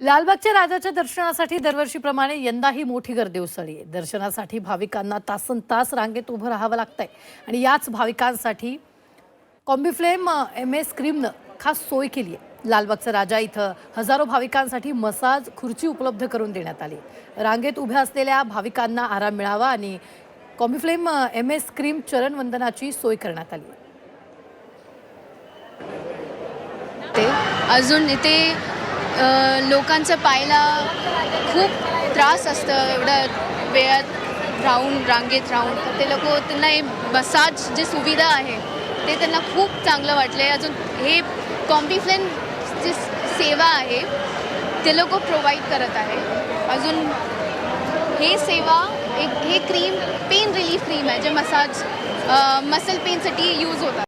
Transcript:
लालबागच्या राजाच्या दर्शनासाठी दरवर्षीप्रमाणे यंदाही मोठी गर्दी उसळली आहे. दर्शनासाठी भाविकांना तासन तास रांगेत उभं राहावं लागतंय. आणि याच भाविकांसाठी कॉम्बिफ्लेम एम एस क्रीमनं खास सोय केली आहे. लालबागचा राजा इथं हजारो भाविकांसाठी मसाज खुर्ची उपलब्ध करून देण्यात आली रांगेत उभ्या असलेल्या भाविकांना आराम मिळावा आणि कॉम्बिफ्लेम एम एस क्रीम चरणवंदनाची सोय करण्यात आली ते अजून इथे लोकांचं पायला खूप त्रास असतं एवढ्या वेळात राहून रांगेत राहून. ते लोक त्यांना हे मसाज जे सुविधा आहे ते त्यांना खूप चांगलं वाटलं आहे अजून हे कॉम्बिफ्लेन जी सेवा आहे ते लोक प्रोव्हाइड करत आहे. अजून हे सेवा एक हे क्रीम पेन रिलीफ क्रीम आहे जे मसाज मसल पेनसाठी यूज होतात.